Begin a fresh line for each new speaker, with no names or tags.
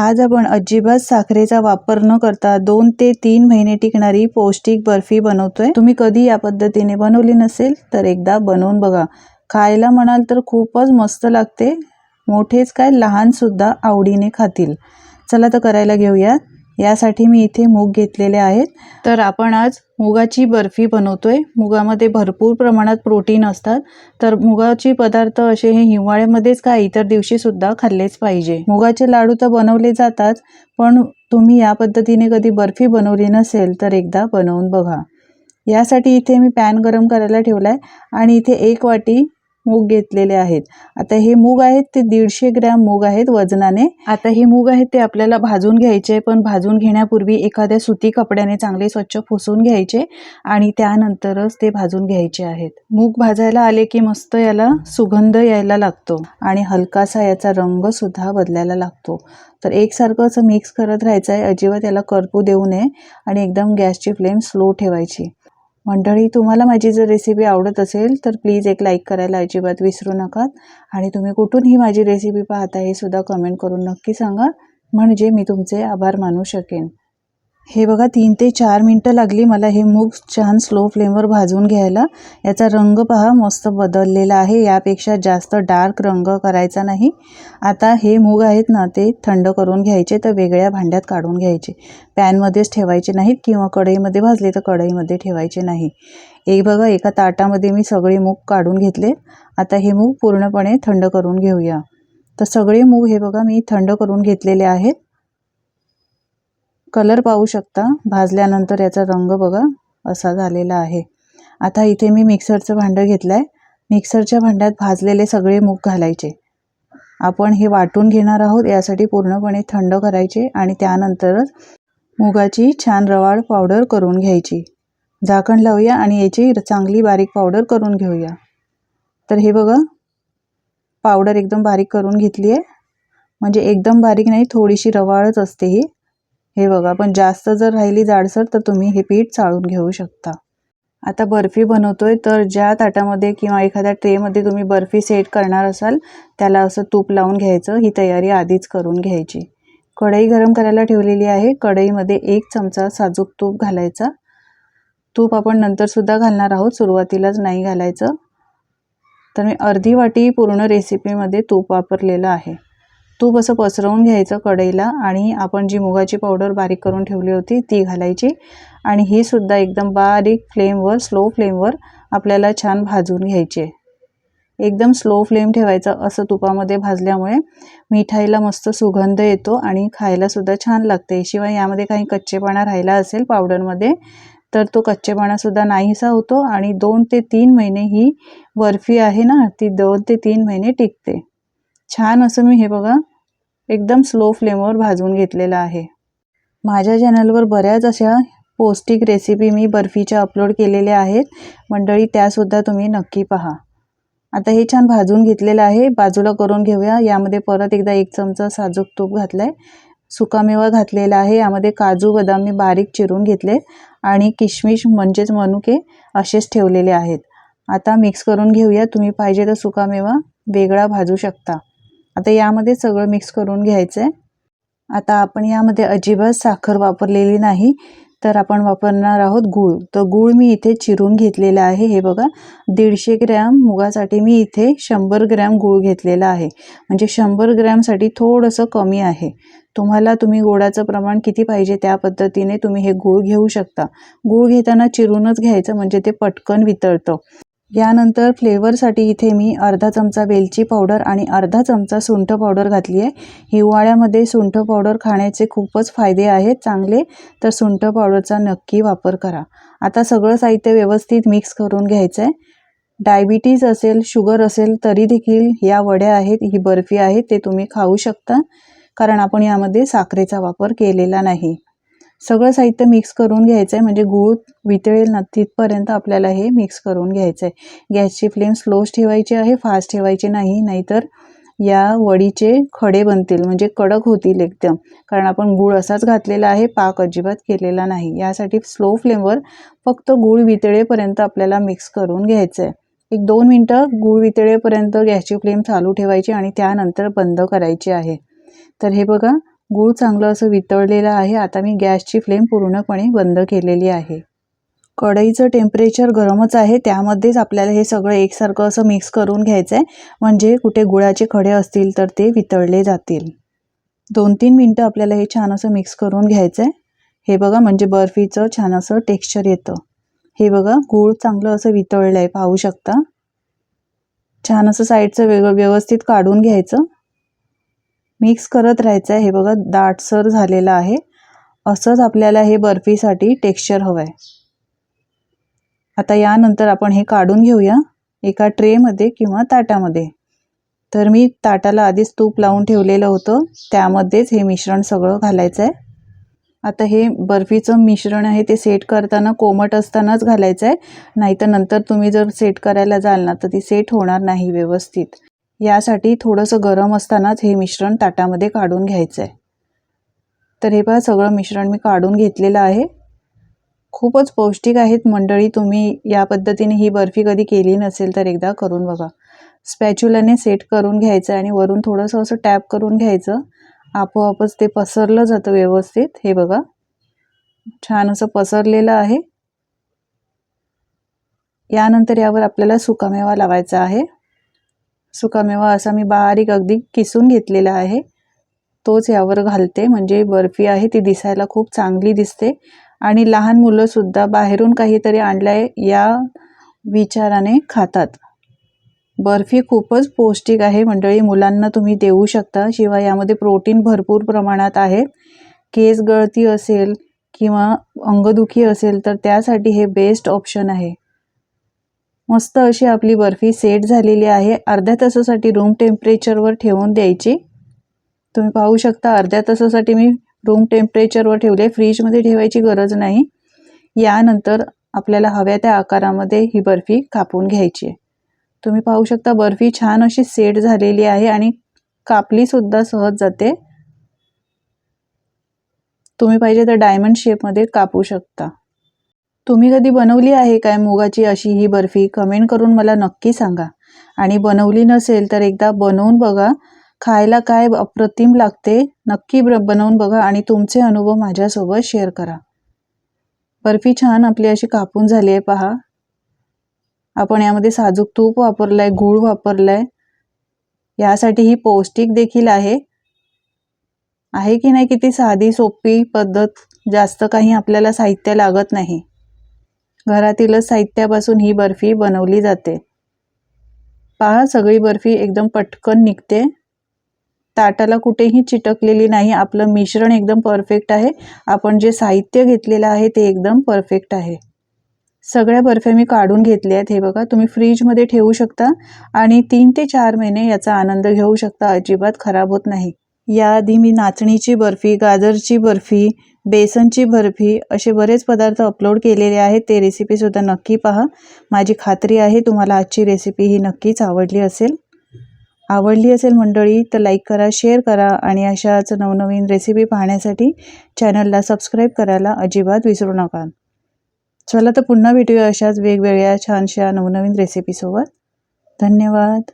आज आपण अजिबात साखरेचा वापर न करता दोन ते तीन महिने टिकणारी पौष्टिक बर्फी बनवतोय. तुम्ही कधी या पद्धतीने बनवली नसेल तर एकदा बनवून बघा. खायला म्हणाल तर खूपच मस्त लागते. मोठेच काय लहान सुद्धा आवडीने खातील. चला तर करायला घेऊयात. यासाठी मी इथे मूग घेतलेले आहेत. तर आपण आज मुगाची बर्फी बनवतोय. मुगामध्ये भरपूर प्रमाणात प्रोटीन असतात. तर मुगाचे पदार्थ असे हे हिवाळ्यामध्येच काय इतर दिवशी सुद्धा खाल्लेच पाहिजे. मुगाचे लाडू तर बनवले जातात पण तुम्ही या पद्धतीने कधी बर्फी बनवली नसेल तर एकदा बनवून बघा. यासाठी इथे मी पॅन गरम करायला ठेवला आहे आणि इथे एक वाटी मूग घेतलेले आहेत. आता हे मूग आहेत ते दीडशे ग्रॅम मूग आहेत वजनाने. आता हे मूग आहेत ते आपल्याला भाजून घ्यायचे पण भाजून घेण्यापूर्वी एखाद्या सुती कपड्याने चांगले स्वच्छ पुसून घ्यायचे आणि त्यानंतरच ते भाजून घ्यायचे आहेत. मूग भाजायला आले की मस्त याला सुगंध यायला लागतो आणि हलकासा याचा रंग सुद्धा बदलायला लागतो. तर एकसारखं असं मिक्स करत राहायचं आहे अजिबात याला करपू देऊ नये आणि एकदम गॅसची फ्लेम स्लो ठेवायची. मंडळी तुम्हाला माझी जर रेसिपी आवडत असेल तर प्लीज एक लाईक करायला अजिबात विसरू नका आणि तुम्ही कुठून ही माझी रेसिपी पाहता हे सुद्धा कमेंट करून नक्की सांगा. म्हणजे मी तुमचे आभार मानू शकेन. हे बघा तीन ते चार मिनटं लागली मला हे मूग छान स्लो फ्लेमवर भाजून घ्यायला. याचा रंग पहा मस्त बदललेला आहे. यापेक्षा जास्त डार्क रंग करायचा नाही. आता हे मूग आहेत ना ते थंड करून घ्यायचे तर वेगळ्या भांड्यात काढून घ्यायचे. पॅनमध्येच ठेवायचे नाहीत किंवा कढईमध्ये भाजले तर कढईमध्ये ठेवायचे नाही. एक बघा एका ताटामध्ये मी सगळे मूग काढून घेतले. आता हे मूग पूर्णपणे थंड करून घेऊया. तर सगळे मूग हे बघा मी थंड करून घेतलेले आहेत. कलर पाहू शकता. भाजल्यानंतर याचा रंग बघा असा झालेला आहे. आता इथे मी मिक्सरचं भांडं घेतलं आहे मिक्सरच्या भांड्यात भाजलेले सगळे मूग घालायचे. आपण हे वाटून घेणार आहोत यासाठी पूर्णपणे थंड करायचे आणि त्यानंतरच मुगाची छान रवाळ पावडर करून घ्यायची. झाकण लावूया आणि याची चांगली बारीक पावडर करून घेऊया. तर हे बघा पावडर एकदम बारीक करून घेतली आहे म्हणजे एकदम बारीक नाही थोडीशी रवाळच असते ही. हे बघा पण जास्त जर राहिली जाडसर तर तुम्ही हे पीठ चाळून घेऊ शकता. आता बर्फी बनवतोय तर ज्या ताटामध्ये किंवा एखाद्या ट्रेमध्ये तुम्ही बर्फी सेट करणार असाल त्याला असं तूप लावून घ्यायचं ही तयारी आधीच करून घ्यायची. कढई गरम करायला ठेवलेली आहे कढईमध्ये एक चमचा साजूक तूप घालायचा. तूप आपण नंतरसुद्धा घालणार आहोत सुरुवातीलाच नाही घालायचं. तर मी अर्धी वाटी पूर्ण रेसिपीमध्ये तूप वापरलेलं आहे. तूप असं पसरवून घ्यायचं कढईला आणि आपण जी मुगाची पावडर बारीक करून ठेवली होती ती घालायची. आणि ही सुद्धा एकदम बारीक फ्लेमवर स्लो फ्लेमवर आपल्याला छान भाजून घ्यायची. एकदम स्लो फ्लेम ठेवायचं असं तुपामध्ये भाजल्यामुळे मिठाईला मस्त सुगंध येतो आणि खायलासुद्धा छान लागते. शिवाय यामध्ये काही कच्चेपणा राहिला असेल पावडरमध्ये तर तो कच्चेपणासुद्धा नाहीसा होतो आणि दोन ते तीन महिने ही बर्फी आहे ना ती दोन ते तीन महिने टिकते. छान असं मी हे बघा एकदम स्लो फ्लेमवर भाजून घेतलेलं आहे. माझ्या चॅनलवर बऱ्याच अशा पौष्टिक रेसिपी मी बर्फीच्या अपलोड केलेल्या आहेत. मंडळी त्यासुद्धा तुम्ही नक्की पहा. आता हे छान भाजून घेतलेलं आहे. बाजूला करून घेऊया. यामध्ये परत एकदा एक चमचा साजूक तूप घातलं आहे सुकामेवा घातलेला आहे. यामध्ये काजू बदाम मी बारीक चिरून घेतले आणि किशमिश म्हणजेच मनुके असेच ठेवलेले आहेत. आता मिक्स करून घेऊया. तुम्ही पाहिजे तर सुकामेवा वेगळा भाजू शकता. आता यामध्ये सगळं मिक्स करून घ्यायचं आहे आता आपण यामध्ये अजिबात साखर वापरलेली नाही तर आपण वापरणार आहोत गूळ. तर गूळ मी इथे चिरून घेतलेला आहे. हे बघा दीडशे ग्रॅम मुगासाठी मी इथे शंभर ग्रॅम गूळ घेतलेला आहे. म्हणजे शंभर ग्रॅमसाठी थोडंसं कमी आहे. तुम्हाला तुम्ही गोडाचं प्रमाण किती पाहिजे त्या पद्धतीने तुम्ही हे गूळ घेऊ शकता. गूळ घेताना चिरूनच घ्यायचं म्हणजे ते पटकन वितळतं. यानंतर फ्लेवरसाठी इथे मी अर्धा चमचा वेलची पावडर आणि अर्धा चमचा सुंठ पावडर घातली आहे. हिवाळ्यामध्ये सुंठ पावडर खाण्याचे खूपच फायदे आहेत चांगले. तर सुंठ पावडरचा नक्की वापर करा. आता सगळं साहित्य व्यवस्थित मिक्स करून घ्यायचं आहे डायबिटीज असेल शुगर असेल तरी देखील या वड्या आहेत ही बर्फी आहे ते तुम्ही खाऊ शकता. कारण आपण यामध्ये साखरेचा वापर केलेला नाही. सगळं साहित्य मिक्स करून घ्यायचं आहे म्हणजे गूळ वितळेल ना तिथपर्यंत आपल्याला हे मिक्स करून घ्यायचं आहे गॅसची फ्लेम स्लोच ठेवायची आहे फास्ट ठेवायची नाही नाहीतर या वडीचे खडे बनतील म्हणजे कडक होतील एकदम. कारण आपण गूळ असाच घातलेला आहे पाक अजिबात केलेला नाही. यासाठी स्लो फ्लेमवर फक्त गूळ वितळेपर्यंत आपल्याला मिक्स करून घ्यायचं आहे एक दोन मिनटं गूळ वितळेपर्यंत गॅसची फ्लेम चालू ठेवायची आणि त्यानंतर बंद करायची आहे. तर हे बघा गूळ चांगलं असं वितळलेलं आहे आता मी गॅसची फ्लेम पूर्णपणे बंद केलेली आहे. कढईचं टेम्परेचर गरमच आहे त्यामध्येच आपल्याला हे सगळं एकसारखं असं मिक्स करून घ्यायचं आहे म्हणजे कुठे गुळाचे खडे असतील तर ते वितळले जातील. दोन तीन मिनटं आपल्याला हे छान असं मिक्स करून घ्यायचं आहे हे बघा म्हणजे बर्फीचं छान असं टेक्स्चर येतं. हे बघा गूळ चांगलं असं वितळलं आहे पाहू शकता? छान असं साईडचं वेग व्यवस्थित काढून घ्यायचं. मिक्स करत राहायचं आहे. हे बघा दाटसर झालेलं आहे. असंच आपल्याला हे बर्फीसाठी टेक्स्चर हवं आहे आता यानंतर आपण हे काढून घेऊया एका ट्रेमध्ये किंवा ताटामध्ये. तर मी ताटाला आधीच तूप लावून ठेवलेलं होतं. त्यामध्येच हे मिश्रण सगळं घालायचं आहे आता हे बर्फीचं मिश्रण आहे ते सेट करताना कोमट असतानाच घालायचं आहे नाहीतर नंतर तुम्ही जर सेट करायला जाल ना तर ती सेट होणार नाही व्यवस्थित. यासाठी थोडंसं गरम असतानाच हे मिश्रण ताटामध्ये काढून घ्यायचं आहे तर हे पहा सगळं मिश्रण मी काढून घेतलेलं आहे. खूपच पौष्टिक आहेत मंडळी तुम्ही या पद्धतीने ही बर्फी कधी केली नसेल तर एकदा करून बघा. स्पॅच्युलाने सेट करून घ्यायचं आणि वरून थोडंसं असं टॅप करून घ्यायचं. आपोआपच ते पसरलं जातं व्यवस्थित. हे बघा छान असं पसरलेलं आहे. यानंतर यावर आपल्याला सुकामेवा लावायचा आहे. सुकामेवा असा मी बारीक अगदी किसून घेतलेला आहे. तोच यावर घालते म्हणजे बर्फी आहे ती दिसायला खूप चांगली दिसते. आणि लहान मुलंसुद्धा बाहेरून काहीतरी आणलं आहे या विचाराने खातात. बर्फी खूपच पौष्टिक आहे मंडळी. मुलांना तुम्ही देऊ शकता शिवाय यामध्ये प्रोटीन भरपूर प्रमाणात आहे. केस गळती असेल किंवा अंगदुखी असेल तर त्यासाठी हे बेस्ट ऑप्शन आहे. मस्त अशी आपली बर्फी सेट झालेली आहे. अर्ध्या तासासाठी रूम टेम्परेचरवर ठेवून द्यायची. तुम्ही पाहू शकता अर्ध्या तासासाठी मी रूम टेम्परेचरवर ठेवले. फ्रीजमध्ये ठेवायची गरज नाही. यानंतर आपल्याला हव्या त्या आकारामध्ये ही बर्फी कापून घ्यायची आहे. तुम्ही पाहू शकता बर्फी छान अशी सेट झालेली आहे आणि कापलीसुद्धा सहज जाते. तुम्ही पाहिजे तर डायमंड शेपमध्ये कापू शकता. तुम्ही कधी बनवली आहे काय मुगाची अशी ही बर्फी? कमेंट करून मला नक्की सांगा. आणि बनवली नसेल तर एकदा बनवून बघा. खायला काय अप्रतिम लागते नक्की बनवून बघा आणि तुमचे अनुभव माझ्यासोबत शेअर करा. बर्फी छान आपली अशी कापून झाली आहे पहा. आपण यामध्ये साजूक तूप वापरलं आहे गूळ वापरलं आहे यासाठी ही पौष्टिक देखील आहे. आहे की नाही किती साधी सोपी पद्धत जास्त काही आपल्याला साहित्य लागत नाही. घरातीलच साहित्यापासून ही बर्फी बनवली जाते. पहा सगळी बर्फी एकदम पटकन निघते. ताटाला कुठेही चिटकलेली नाही. आपलं मिश्रण एकदम परफेक्ट आहे. आपण जे साहित्य घेतलेलं आहे ते एकदम परफेक्ट आहे. सगळ्या बर्फ्या मी काढून घेतल्या आहेत. हे बघा तुम्ही फ्रीजमध्ये ठेवू शकता आणि तीन ते चार महिने याचा आनंद घेऊ शकता. अजिबात खराब होत नाही. याआधी मी नाचणीची बर्फी गाजरची बर्फी बेसनची बर्फी असे बरेच पदार्थ अपलोड केलेले आहेत. ते रेसिपीसुद्धा नक्की पहा. माझी खात्री आहे तुम्हाला आजची रेसिपी ही नक्कीच आवडली असेल. आवडली असेल मंडळी तर लाईक करा शेअर करा आणि अशाच नवनवीन रेसिपी पाहण्यासाठी चॅनलला सबस्क्राईब करायला अजिबात विसरू नका. चला तर पुन्हा भेटूया अशाच वेगवेगळ्या छानशा नवनवीन रेसिपीसोबत धन्यवाद.